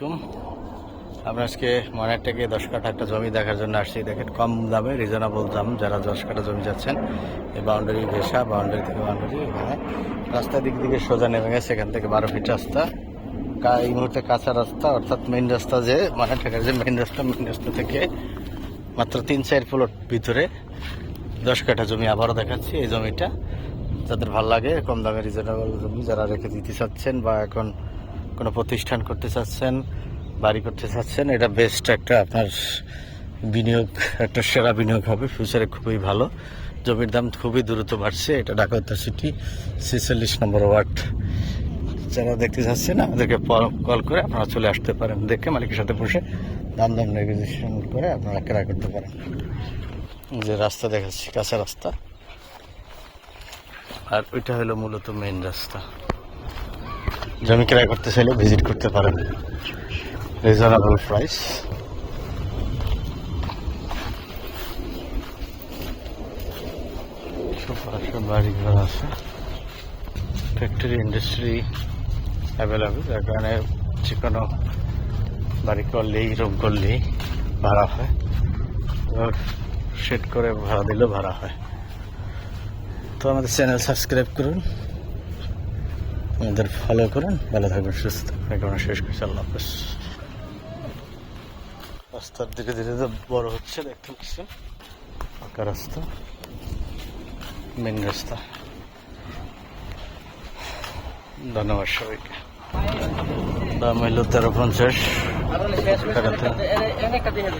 আলাইকুম। আমরা আজকে মনেরটাকে দশ কাঠা একটা জমি দেখার জন্য আসছি। দেখেন, কম দামে রিজনেবল দাম, যারা দশ কাঠা জমি যাচ্ছেন, এই বাউন্ডারি ঘেসা বাউন্ডারি থেকে বাউন্ডারি এখানে। রাস্তার দিক দিকে সোজা নেমে গেছে, এখান থেকে বারো ফিট রাস্তা। এই মুহূর্তে কাঁচা রাস্তা, অর্থাৎ মেইন রাস্তা যে মনেরটাকার যে মেইন রাস্তা মেইন রাস্তা থেকে মাত্র তিন, চার প্লট ভিতরে দশ কাঠা জমি আবারও দেখাচ্ছি এই জমিটা। যাদের ভালো লাগে, কম দামে রিজনেবল জমি যারা রেখে দিতে চাচ্ছেন বা এখন কোনো প্রতিষ্ঠান করতে চাচ্ছেন, বাড়ি করতে চাচ্ছেন, এটা বেস্ট একটা আপনার বিনিয়োগ, একটা সেরা বিনিয়োগ হবে। ফিউচারে খুবই ভালো। জমির দাম খুবই দ্রুত বাড়ছে। এটা উত্তর সিটি ছেচল্লিশ নম্বর ওয়ার্ড। যারা দেখতে চাচ্ছেন, আমাদেরকে কল করে আপনারা চলে আসতে পারেন। দেখে মালিকের সাথে বসে দাম দাম নেগোসিয়েশন করে আপনারা ক্রয় করতে পারেন। যে রাস্তা দেখাচ্ছি, কাঁচা রাস্তা। আর ওইটা হলো মূলত মেইন রাস্তা। জমি ক্রয় করতে চাইলে ভিজিট করতে পারেন। Reasonable price. বাড়ি ঘর আছে। ফ্যাক্টরি ইন্ডাস্ট্রি অ্যাভেলেবেল যার কারণে যে কোনো বাড়ি করলেই রুম করলেই ভাড়া হয়। সেট করে ভাড়া দিলেও ভাড়া হয়। তো আমাদের চ্যানেল সাবস্ক্রাইব করুন। আমাদের ফলো করুন, ভালো থাকবেন, সুস্থ থাকবেন। শেষ করছি। আল্লাহ হাফেজ। রাস্তার দিকে ধীরে ধীরে বড় হচ্ছে, দেখতে পাচ্ছেন। পাকা রাস্তা মেন রাস্তা। ধন্যবাদ সবাইকে। দাম হইল তেরো পঞ্চাশ। টাকা থেকে